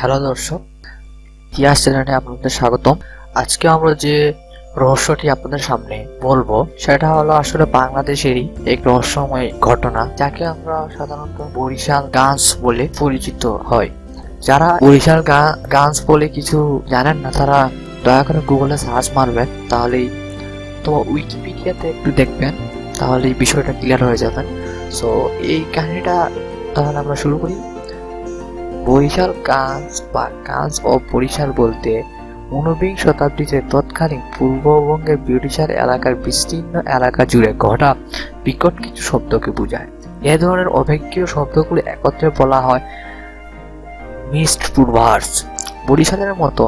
Hello দর্শক ইতিহাস চ্যানেলে আপনাদের স্বাগতম। আজকে আমরা যে রহস্যটি আপনাদের সামনে বলব, সেটা হলো আসলে বাংলাদেশেরই এক রহস্যময় ঘটনা, যাকে আমরা সাধারণত বরিশাল গান্স বলে পরিচিত হয়। যারা বরিশাল গান্স বলে কিছু জানেন না, তারা দয়া করে গুগলে সার্চ মারবেন, তাহলেই তো উইকিপিডিয়াতে একটু দেখবেন তাহলে বিষয়টা ক্লিয়ার হয়ে যাবেন সো, এই কাহিনিটা তাহলে আমরা শুরু করি। বরিশাল কাজ বা কাজ ও বরিশাল বলতে ঊনবিংশ শতাব্দীতে তৎকালীন পূর্ববঙ্গের ব্রিটিশার এলাকার বিস্তীর্ণ এলাকা জুড়ে ঘটা বিকট কিছু শব্দকে বোঝায়। এ ধরনের অভিজ্ঞ শব্দগুলো একত্রে বলা হয় মিস্ট পূর্বার্স। বরিশালের মতো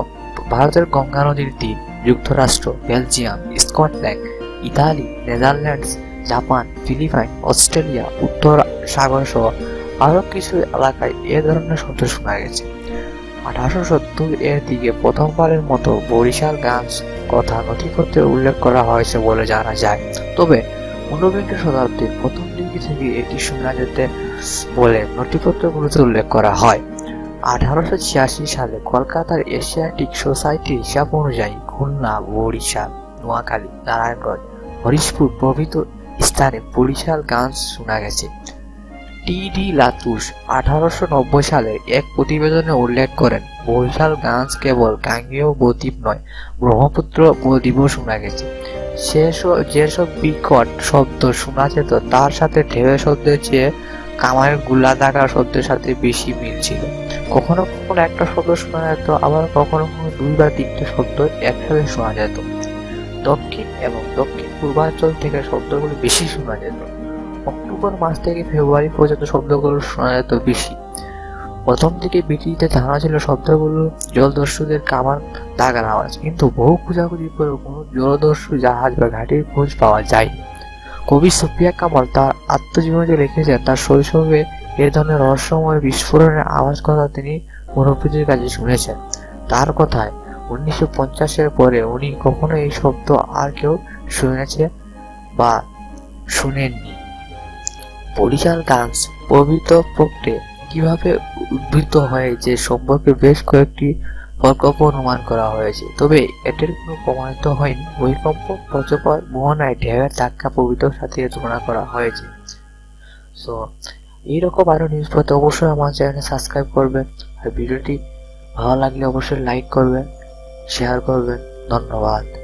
ভারতের গঙ্গা নদীর তীর, যুক্তরাষ্ট্র, Belgium, Scotland, Italy, Netherlands, Japan, Philippine, Australia, উত্তর সাগর সহ আরও কিছু এলাকায় এ ধরনের শব্দ শোনা গেছে। আঠারোশো সত্তর এর দিকে প্রথমবারের মতো বরিশাল গাছ কথা নথিপত্রে উল্লেখ করা হয়েছে বলে জানা যায়। তবে ঊনবিংশ শতাব্দীর প্রথম দিকে থেকে এটি শোনা যেতে বলে নথিপত্রগুলোতে উল্লেখ করা হয়। আঠারোশো ছিয়াশি সালে কলকাতার এশিয়াটিক সোসাইটির হিসাব অনুযায়ী খুলনা, বরিশাল, নোয়াখালী, নারায়ণগঞ্জ, হরিশপুর প্রভৃত স্থানে বরিশাল গান শোনা গেছে। টি ডি লাতুস আঠারোশো নব্বই সালে এক প্রতিবেদনে উল্লেখ করেন, বরিশাল গাছ কেবল গাঙ্গেয় বদ্বীপ নয়, ব্রহ্মপুত্র বদ্বীপও শোনা গেছে। সেসব যেসব বিকট শব্দ শোনা যেত তার সাথে ঢেউ শব্দের চেয়ে কামারেরগুলা দাগার শব্দের সাথে বেশি মিল ছিল। কখনো কখনো একটা শব্দ শোনা যেত, আবার কখনো কখনো দুই বা তিনটে শব্দ একসাথে শোনা যেত। দক্ষিণ এবং দক্ষিণ পূর্বাঞ্চল থেকে শব্দগুলো বেশি শোনা যেত। অক্টোবর মাস থেকে ফেব্রুয়ারি পর্যন্ত শব্দগুলো শোনা যেত বেশি। প্রথম দিকে বিটিতে ধারণা ছিল শব্দগুলো জলদস্যুদের কামান দাগার আওয়াজ, কিন্তু বহু খোঁজাখুঁজি করে কোনো জলদস্যু জাহাজ বা ঘাটির খোঁজ পাওয়া যায় কবি সুফিয়া কামাল তার আত্মজীবনীতে লিখেছেন, তার শৈশবে এ ধরনের রহস্যময় বিস্ফোরণের আওয়াজ কথা তিনি মুরব্বীদের কাছে শুনেছেন। তার কথায়, উনিশশো পঞ্চাশের পরে উনি কখনো এই শব্দ আর কেউ শুনেছে বা শুনেননি। বরিশাল ডান্স প্রকৃতপক্ষে কীভাবে উদ্বৃত্ত হয় যে সম্পর্কে বেশ কয়েকটি প্রকল্প অনুমান করা হয়েছে। তবে এটির কোনো প্রমাণিত হয়নি। ভূমিকম্প বজ্রপাত মোহনায় ঢেউয়ের ধাক্কা প্রভৃতির সাথে তুলনা করা হয়েছে। সো এইরকম আরও নিউজ পেতে অবশ্যই আমার চ্যানেলে সাবস্ক্রাইব করবেন। আর ভিডিওটি ভালো লাগলে অবশ্যই লাইক করবেন শেয়ার করবেন। ধন্যবাদ।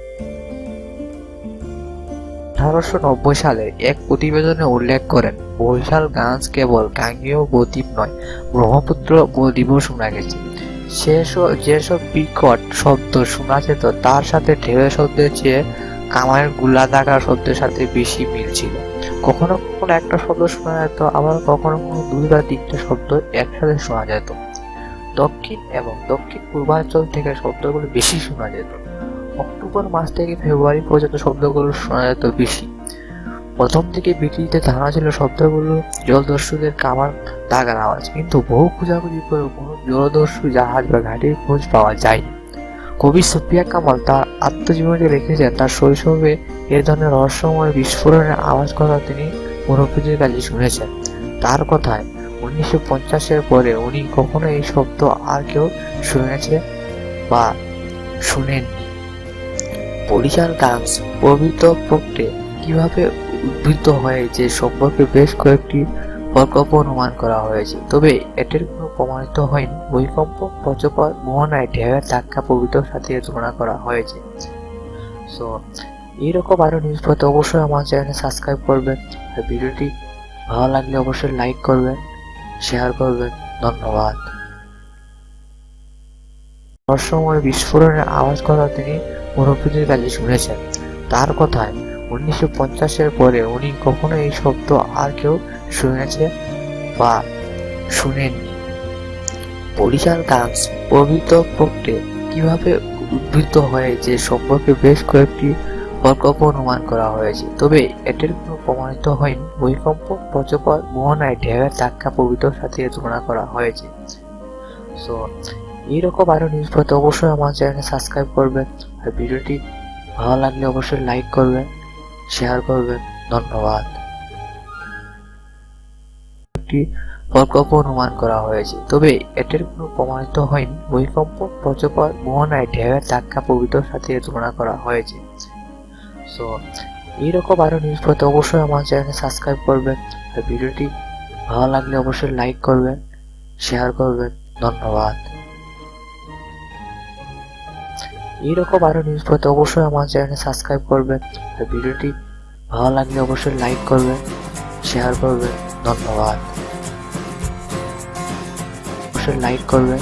আঠারোশো নব্বই সালে এক প্রতিবেদনে উল্লেখ করেন, বরিশাল গাছ কেবল গাঙ্গেয় বদ্বীপ নয়, ব্রহ্মপুত্র বদ্বীপও শোনা গেছে। সেসব যেসব বিকট শব্দ শোনা যেত, তার সাথে ঢেউ শব্দের চেয়ে কামারেরগুলা দাগার শব্দের সাথে বেশি মিল ছিল। কখনো কখনো একটা শব্দ শোনা যেত, আবার কখনো কখনো দুই বা তিনটে শব্দ একসাথে শোনা যেত। দক্ষিণ এবং দক্ষিণ পূর্বাঞ্চল থেকে শব্দগুলো বেশি শোনা যেত। অক্টোবর মাস থেকে ফেব্রুয়ারি পর্যন্ত শব্দগুলো শোনা যেত বেশি। প্রথম থেকে বিটিতে ধারণা ছিল শব্দগুলো জলদস্যুদের কামার দাগার আওয়াজ, কিন্তু বহু খোঁজাখুঁজি করে কোনো জলদস্যু জাহাজ বা ঘাটির খোঁজ পাওয়া যায়নি। কবি সুফিয়া কামাল তার আত্মজীবনীতে লিখেছেন, তার শৈশবে এ ধরনের রহস্যময় বিস্ফোরণের আওয়াজ কথা তিনি মুরব্বীদের কাছে শুনেছেন। তার কথায়, উনিশশো পঞ্চাশের পরে উনি কখনো এই শব্দ আর কেউ শুনেছে বা শুনেননি। বরিশাল ডান্স প্রকৃতপক্ষে কীভাবে উদ্বৃত্ত হয় যে সম্পর্কে বেশ কয়েকটি প্রকল্প অনুমান করা হয়েছে। তবে এটির কোনো প্রমাণিত হয়নি। ভূমিকম্প, বজ্রপাত মোহনায় ঢেউয়ের ধাক্কা প্রভৃতির সাথে তুলনা করা হয়েছে। সো এইরকম আরও নিউজ পেতে অবশ্যই আমার চ্যানেলে সাবস্ক্রাইব করবেন। আর ভিডিওটি ভালো লাগলে অবশ্যই লাইক করবেন শেয়ার করবেন। ধন্যবাদ। রহস্যময় বিস্ফোরণের আওয়াজ করা তিনি মুরব্বীদের কাছে শুনেছেন। তার কথায় উনিশশো পঞ্চাশের পরে উনি কখনো এই শব্দ আর কেউ শুনেছে বা শুনেননি। বরিশাল ডান্স প্রকৃতপক্ষে কীভাবে উদ্বৃত্ত হয়ে যে সম্পর্কে বেশ কয়েকটি প্রকল্প অনুমান করা হয়েছে, তবে এটির কোনো প্রমাণিত হয়নি। ভূমিকম্প বজ্রপাত মোহনায় ঢেউয়ের ধাক্কা প্রভৃতির সাথে তুলনা করা হয়েছে। সো এইরকম আরও নিউজ পেতে অবশ্যই আমার চ্যানেলে সাবস্ক্রাইব করবেন। আর ভিডিওটি ভালো লাগলে অবশ্যই লাইক করবেন শেয়ার করবেন। ধন্যবাদ। একটি প্রকল্প অনুমান করা হয়েছে। তবে এটির কোনো প্রমাণিত হয়নি। ভূমিকম্প বজ্রপাত মোহনায় ঢেউয়ের ধাক্কা প্রভৃতির সাথে তুলনা করা হয়েছে। সো এইরকম আরও নিউজ পেতে অবশ্যই আমার চ্যানেলে সাবস্ক্রাইব করবেন। আর ভিডিওটি ভালো লাগলে অবশ্যই লাইক করবেন শেয়ার করবেন। ধন্যবাদ। এইরকম আরও নিউজ পড়তে অবশ্যই আমার চ্যানেলে সাবস্ক্রাইব করবেন ভিডিওটি ভালো লাগলে অবশ্যই লাইক করবেন শেয়ার করবেন ধন্যবাদ। অবশ্যই লাইক করবেন